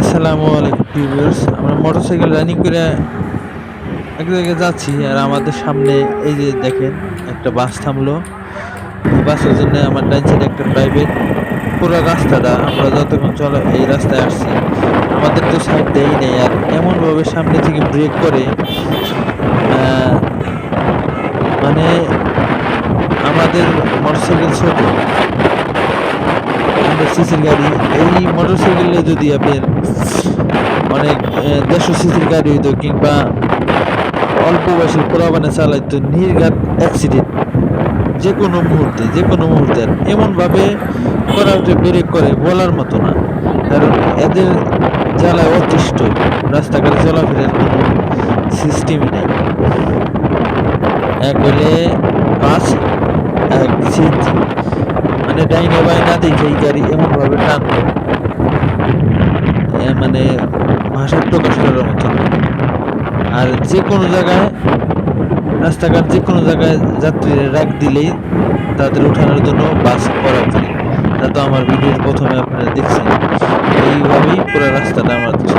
আসসালামু আলাইকুম ভিউয়ার্স আমরা মোটরসাইকেল রানিং করে এক জায়গায় যাচ্ছি আর আমাদের সামনে এই যে দেখেন, একটা বাস থামলো। বাসের জন্য আমার ডাইন একটা প্রাইভেট পুরো রাস্তাটা, আমরা যতক্ষণ চলো এই রাস্তায় আসছি। আমাদের তো সাইড দেই নেই আর এমনভাবে সামনে থেকে ব্রেক করে মানে আমাদের মোটরসাইকেল ছোট। হান্ড্রেড সিসির গাড়ি, এই মোটরসাইকেলে যদি আপনার অনেক দেড়শো সিসির গাড়ি হইতো কিংবা অল্প বয়সের পোলাবানে চালাইতো নির্ঘাত অ্যাক্সিডেন্ট যে কোনো মুহূর্তে যে কোনো মুহূর্তে এমনভাবে করা যে ব্রেক করে বলার মতো না। কারণ এদের জ্বালায় অতিষ্ঠ, রাস্তাঘাটে চলাফেরার কোনো সিস্টেমই নেই। এক হলে বাস, এক সিএনজি মানে ডাইনে বাই না গাড়ি এমনভাবে টানলো এ মানে ভাষার প্রকাশ করার মতো আর যে কোনো জায়গায়, রাস্তাঘাট যে কোনো জায়গায় যাত্রীরা রাখ দিলেই তাদের উঠানোর জন্য বাস করা যায় তা তো আমার ভিডিওর প্রথমে আপনারা দেখছেন। এইভাবেই পুরো রাস্তাটা করে